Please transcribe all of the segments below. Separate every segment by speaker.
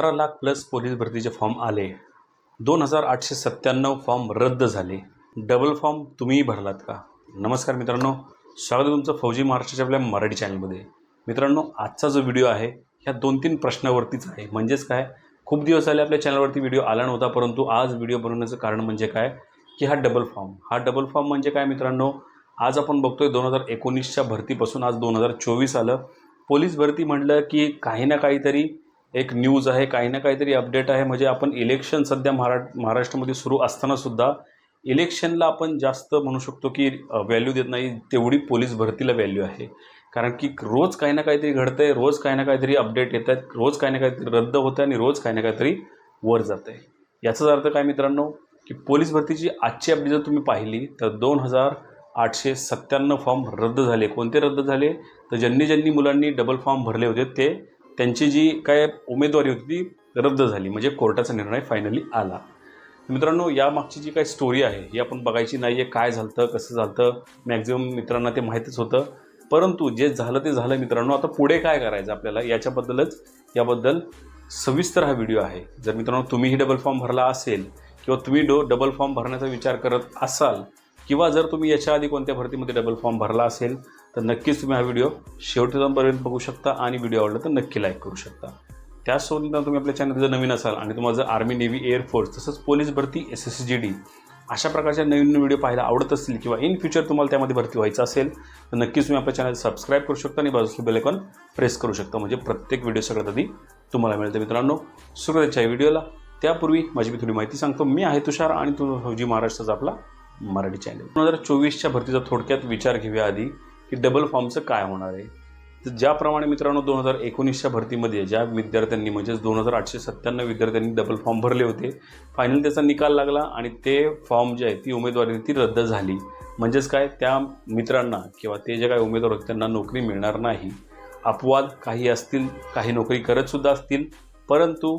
Speaker 1: सतरा lakh plus police भरतीचे form आले. दोन हजार आठशे सत्त्याण्णव फॉर्म रद्द झाले. डबल फॉर्म तुम्हीही भरलात का? नमस्कार मित्रांनो स्वागत आहे तुमचं फौजी महाराष्ट्राच्या आपल्या मराठी चॅनलमध्ये मित्रांनो आजचा जो व्हिडिओ आहे ह्या दोन तीन प्रश्नावरतीच आहे. म्हणजेच काय? खूप दिवस झाले आपल्या चॅनलवरती व्हिडिओ आला नव्हता परंतु आज व्हिडिओ बनवण्याचं कारण म्हणजे काय? की हा डबल फॉर्म हा डबल फॉर्म म्हणजे काय मित्रांनो? आज आपण बघतोय दोन हजार एकोणीसच्या भरतीपासून आज दोन हजार चोवीस आलं. पोलीस भरती म्हटलं की काही ना काहीतरी एक न्यूज आहे काही ना काहीतरी अपडेट आहे. म्हणजे आपण इलेक्शन सध्या महारा महाराष्ट्रामध्ये सुरू असतानासुद्धा इलेक्शनला आपण जास्त म्हणू शकतो की व्हॅल्यू देत नाही. तेवढी पोलीस भरतीला व्हॅल्यू आहे. कारण की रोज काही ना काहीतरी घडतं आहे रोज काही ना काहीतरी अपडेट येत आहेत रोज काही ना काहीतरी रद्द होतं आहे आणि रोज काही ना काहीतरी वर जातं आहे. याचाच अर्थ काय मित्रांनो? की पोलीस भरतीची आजची अपडेट जर तुम्ही पाहिली तर दोन हजार आठशे सत्त्याण्णव फॉर्म रद्द झाले. कोणते रद्द झाले? तर ज्यांनी ज्यांनी मुलांनी डबल फॉर्म भरले होते ते त्यांची जी काय उमेदवारी होती ती रद्द झाली म्हणजे कोर्टाचा निर्णय फायनली आला. मित्रांनो यामागची जी काही स्टोरी आहे ही आपण बघायची नाही आहे काय झालं कसं झालं मॅक्झिमम मित्रांना ते माहीतच होतं. परंतु जे झालं ते झालं मित्रांनो आता पुढे काय करायचं आपल्याला याच्याबद्दलच याबद्दल सविस्तर हा व्हिडिओ आहे. जर मित्रांनो तुम्हीही डबल फॉर्म भरला असेल किंवा तुम्ही डो डबल फॉर्म भरण्याचा विचार करत असाल किंवा जर तुम्ही याच्या आधी कोणत्या भरतीमध्ये डबल फॉर्म भरला असेल तर नक्कीच तुम्ही हा व्हिडिओ शेवटपर्यंत बघू शकता आणि व्हिडिओ आवडला तर नक्की लाईक करू शकता. त्याचसोबत तुम्ही आपल्या चॅनल जर नवीन असाल आणि तुम्हाला जर आर्मी नेव्ही एअरफोर्स तसंच पोलीस भरती एस एस जी डी अशा प्रकारच्या नवीन व्हिडिओ पाहायला आवडत असतील किंवा इन फ्युचर तुम्हाला त्यामध्ये भरती व्हायचं असेल तर नक्कीच तुम्ही आपल्या चॅनल सबस्क्राईब करू शकता आणि बाजूचं बेलेकॉन प्रेस करू शकता. म्हणजे प्रत्येक व्हिडिओ सगळ्यात आधी तुम्हाला मिळतं मित्रांनो. सुरुवातीच्या व्हिडिओला त्यापूर्वी माझी मी थोडी माहिती सांगतो. मी आहे तुषार आणि तू फौजी महाराष्ट्राचा आपला मराठी चॅनल दोन हजार चोवीसच्या भरतीचा थोडक्यात विचार घेऊया आधी. की डबल फॉर्मचं काय होणार आहे? तर ज्याप्रमाणे मित्रांनो दोन हजार एकोणीसच्या भरतीमध्ये ज्या विद्यार्थ्यांनी म्हणजेच दोन हजार आठशे सत्त्याण्णव विद्यार्थ्यांनी डबल फॉर्म भरले होते फायनल त्याचा निकाल लागला आणि ते फॉर्म जे आहे ती उमेदवारी ती रद्द झाली. म्हणजेच काय? त्या मित्रांना किंवा ते जे काही उमेदवार होते त्यांना नोकरी मिळणार नाही. अपवाद काही असतील काही नोकरी करतसुद्धा असतील. परंतु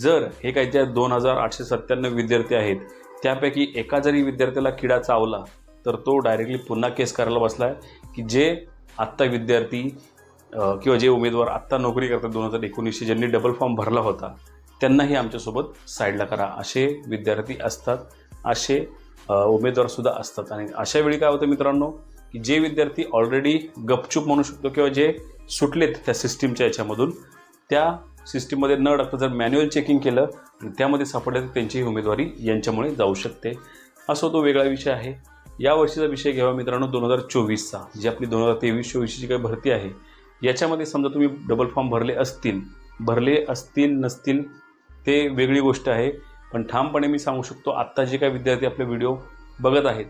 Speaker 1: जर हे काही ज्या दोन हजार आठशे सत्त्याण्णव विद्यार्थी आहेत त्यापैकी एका जरी विद्यार्थ्याला किडा चावला तर तो डायरेक्टली पुन्हा केस करायला बसला आहे की जे आत्ता विद्यार्थी किंवा जे उमेदवार आत्ता नोकरी करतात दोन हजार एकोणीसशे ज्यांनी डबल फॉर्म भरला होता त्यांनाही आमच्यासोबत साईडला करा. असे विद्यार्थी असतात असे उमेदवारसुद्धा असतात. आणि अशा वेळी काय होतं मित्रांनो की जे विद्यार्थी ऑलरेडी गपचूप म्हणू शकतो किंवा जे सुटलेत त्या सिस्टीमच्या याच्यामधून त्या सिस्टीममध्ये न टाकता जर मॅन्युअल चेकिंग केलं आणि त्यामध्ये सापडलं तर त्यांची उमेदवारी यांच्यामुळे जाऊ शकते. असो तो वेगळा विषय आहे. या वर्षीचा विषय घ्यावा मित्रांनो दोन हजार चोवीसचा. जी आपली दोन हजार तेवीस चोवीसची काही भरती आहे याच्यामध्ये समजा तुम्ही डबल फॉर्म भरले असतील भरले असतील नसतील ते वेगळी गोष्ट आहे. पण ठामपणे मी सांगू शकतो आत्ता जे काही विद्यार्थी आपले व्हिडिओ बघत आहेत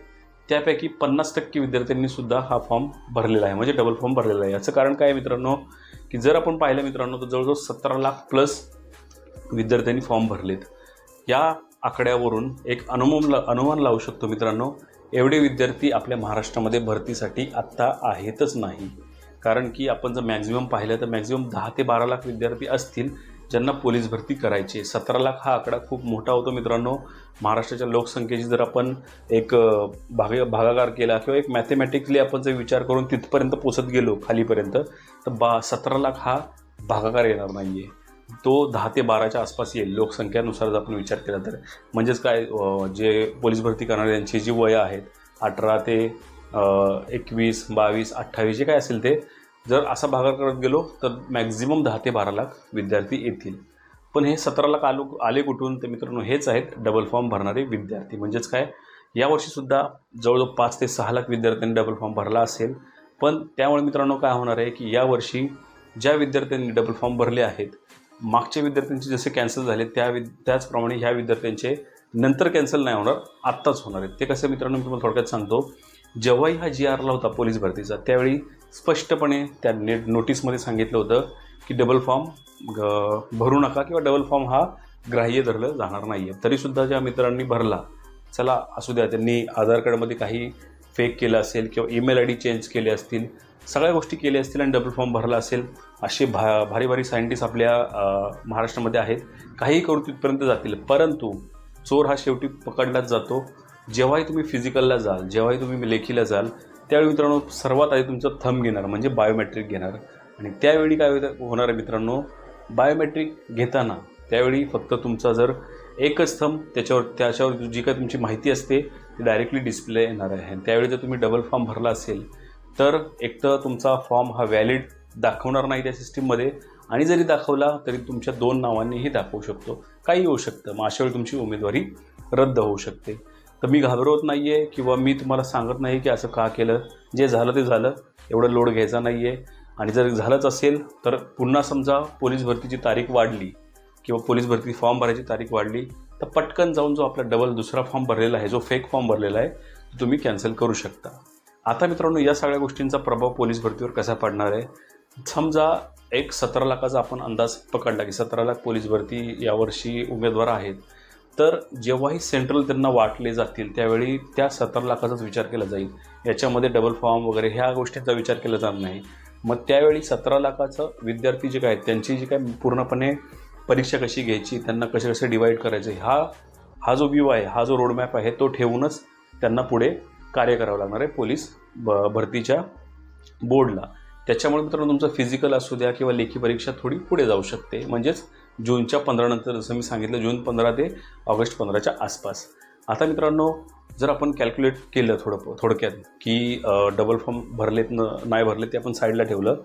Speaker 1: त्यापैकी पन्नास टक्के विद्यार्थ्यांनी सुद्धा हा फॉर्म भरलेला आहे म्हणजे डबल फॉर्म भरलेला आहे. याचं कारण काय मित्रांनो की जर आपण पाहिलं मित्रांनो तर जवळजवळ सतरा लाख प्लस विद्यार्थ्यांनी फॉर्म भरलेत. या आकड्यावरून एक अनुमान अनुमान लावू शकतो मित्रांनो एवढे विद्यार्थी आपल्या महाराष्ट्रामध्ये भरतीसाठी आत्ता आहेतच नाही. कारण की आपण जर मॅक्झिमम पाहिलं तर मॅक्झिमम दहा ते बारा लाख विद्यार्थी असतील ज्यांना पोलीस भरती करायची. सतरा लाख हा आकडा खूप मोठा होतो मित्रांनो. महाराष्ट्राच्या लोकसंख्येची जर आपण एक भाग भागाकार केला किंवा एक मॅथमॅटिकली आपण जर विचार करून तिथपर्यंत पोचत गेलो खालीपर्यंत तर बा सतरा लाख हा भागाकार येणार नाही आहे तो दहा ते बाराच्या आसपास येईल लोकसंख्यानुसार जर आपण विचार केला तर. म्हणजेच काय जे पोलीस भरती करणाऱ्यांची जी वय आहेत अठरा ते एकवीस बावीस अठ्ठावीस जे काय असेल ते जर असा भागार करत गेलो तर मॅक्झिमम दहा ते बारा लाख विद्यार्थी येतील. पण हे सतरा लाख आलो आले कुठून? तर मित्रांनो हेच आहेत डबल फॉर्म भरणारे विद्यार्थी. म्हणजेच काय यावर्षीसुद्धा जवळजवळ पाच ते सहा लाख विद्यार्थ्यांनी डबल फॉर्म भरला असेल. पण त्यामुळे मित्रांनो काय होणार आहे की यावर्षी ज्या विद्यार्थ्यांनी डबल फॉर्म भरले आहेत मागच्या विद्यार्थ्यांचे जसे कॅन्सल झाले त्या वि त्याचप्रमाणे ह्या विद्यार्थ्यांचे नंतर कॅन्सल नाही होणार आत्ताच होणार आहेत. ते कसं मित्रांनो मी तुम्हाला थोडक्यात सांगतो. जेव्हाही हा जी आरला होता पोलीस भरतीचा त्यावेळी स्पष्टपणे त्या नेट नोटीसमध्ये सांगितलं होतं की डबल फॉर्म भरू नका किंवा डबल फॉर्म हा ग्राह्य धरलं जाणार नाही आहे तरीसुद्धा ज्या मित्रांनी भरला चला असू द्या त्यांनी आधार कार्डमध्ये काही फेक केलं असेल किंवा ईमेल आय डी चेंज केले असतील सगळ्या गोष्टी केल्या असतील आणि डबल फॉर्म भरला असेल असे भा भारी भारी सायंटिस्ट आपल्या महाराष्ट्रामध्ये आहेत. काहीही करू तिथपर्यंत जातील. परंतु चोर हा शेवटी पकडलाच जातो. जेव्हाही तुम्ही फिजिकलला जाल जेव्हाही तुम्ही लेखीला जाल त्यावेळी मित्रांनो सर्वात आधी तुमचं थंब घेणार म्हणजे बायोमेट्रिक घेणार. आणि त्यावेळी काय होतं होणार आहे मित्रांनो बायोमेट्रिक घेताना त्यावेळी फक्त तुमचा जर एकच थंब त्याच्यावर त्याच्यावर जी काही तुमची माहिती असते ती डायरेक्टली डिस्प्ले येणार आहे. आणि त्यावेळी जर तुम्ही डबल फॉर्म भरला असेल तर एक तर तुमचा फॉर्म हा व्हॅलिड दाखवणार नाही त्या सिस्टीममध्ये आणि जरी दाखवला तरी तुमच्या दोन नावांनीही दाखवू शकतो. काही होऊ शकतं. मग अशा वेळी तुमची उमेदवारी रद्द होऊ शकते. तर मी घाबरवत नाही आहे किंवा मी तुम्हाला सांगत नाही की असं का केलं. जे झालं ते झालं. एवढं लोड घ्यायचा नाही आहे आणि जर झालंच असेल तर पुन्हा समजा पोलीस भरतीची तारीख वाढली किंवा पोलीस भरती फॉर्म भरायची तारीख वाढली तर पटकन जाऊन जो आपला डबल दुसरा फॉर्म भरलेला आहे जो फेक फॉर्म भरलेला आहे तो तुम्ही कॅन्सल करू शकता. आता मित्रांनो या सगळ्या गोष्टींचा प्रभाव पोलीस भरतीवर कसा पडणार आहे? समजा एक सतरा लाखाचा आपण अंदाज पकडला की सतरा लाख पोलीस भरती यावर्षी उमेदवार आहेत. तर जेव्हाही सेंट्रल त्यांना वाटले जातील त्यावेळी त्या सतरा लाखाचाच विचार केला जाईल. याच्यामध्ये डबल फॉर्म वगैरे ह्या गोष्टींचा विचार केला जात नाही. मग त्यावेळी सतरा लाखाचं विद्यार्थी जे काय आहेत त्यांची जी काय पूर्णपणे परीक्षा कशी घ्यायची त्यांना कसे कसे डिवाईड करायचे हा हा जो व्ह्यू आहे हा जो रोडमॅप आहे तो ठेवूनच त्यांना पुढे कार्य करावं लागणार आहे पोलीस ब भरतीच्या बोर्डला. त्याच्यामुळे मित्रांनो तुमचं फिजिकल असू द्या किंवा लेखी परीक्षा थोडी पुढे जाऊ शकते. म्हणजेच जूनच्या पंधरानंतर जसं मी सांगितलं जून पंधरा ते ऑगस्ट पंधराच्या आसपास. आता मित्रांनो जर आपण कॅल्क्युलेट केलं थोडं थोडक्यात की डबल फॉर्म भरलेत न नाही भरले ते आपण साईडला ठेवलं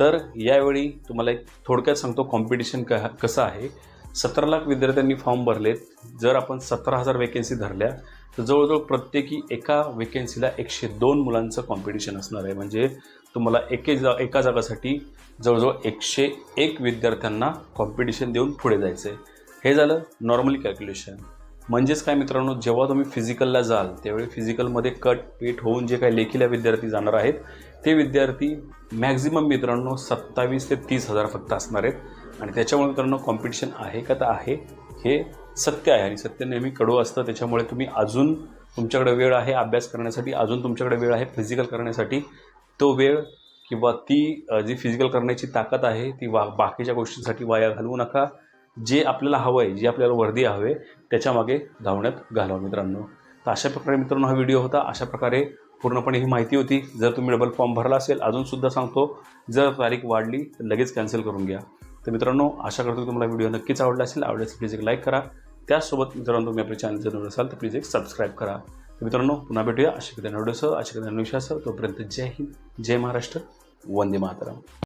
Speaker 1: तर यावेळी तुम्हाला एक थोडक्यात सांगतो कॉम्पिटिशन क कसं आहे. सतरा लाख विद्यार्थ्यांनी फॉर्म भरलेत. जर आपण सतरा हजार वेकेन्सी धरल्या तर जवळजवळ प्रत्येकी एका वेकेन्सीला एकशे दोन मुलांचं कॉम्पिटिशन असणार आहे. म्हणजे तुम्हाला एके जा एका जागासाठी जवळजवळ एकशे एक विद्यार्थ्यांना कॉम्पिटिशन देऊन पुढे जायचं आहे हे झालं नॉर्मली कॅल्क्युलेशन म्हणजेच काय मित्रांनो जेव्हा तुम्ही फिजिकलला जाल त्यावेळी फिजिकलमध्ये कट पीट होऊन जे काही लेखीला विद्यार्थी जाणार आहेत ते विद्यार्थी मॅक्झिमम मित्रांनो सत्तावीस ते तीस हजार फक्त असणार आहेत. आणि त्याच्यामुळे मित्रांनो कॉम्पिटिशन आहे का तर आहे. हे सत्य आहे आणि सत्य नेहमी कडू असतं. त्याच्यामुळे तुम्ही अजून तुमच्याकडे वेळ आहे अभ्यास करण्यासाठी अजून तुमच्याकडे वेळ आहे फिजिकल करण्यासाठी. तो वेळ किंवा ती जी फिजिकल करण्याची ताकद आहे ती वा बाकीच्या गोष्टींसाठी वाया घालवू नका. जे आपल्याला हवं आहे जे आपल्याला वर्दी हवे त्याच्यामागे धावण्यात घालवा मित्रांनो. तर अशा प्रकारे मित्रांनो हा व्हिडिओ होता. अशा प्रकारे पूर्णपणे ही माहिती होती. जर तुम्ही डबल फॉर्म भरला असेल अजूनसुद्धा सांगतो जर तारीख वाढली तर लगेच कॅन्सल करून घ्या. तर मित्रांनो आशा करतो की तुम्हाला व्हिडिओ नक्कीच आवडला असेल. आवडल्यास प्लीज एक लाईक करा. त्याचसोबत मित्रांनो तुम्ही आपल्या चॅनल जर असाल तर प्लीज एक सबस्क्राईब करा. तर मित्रांनो पुन्हा भेटूया. अशा कधी व्हिडिओसह अशा कधी विश्वासह तोपर्यंत जय हिंद जय महाराष्ट्र वंदे मातरम.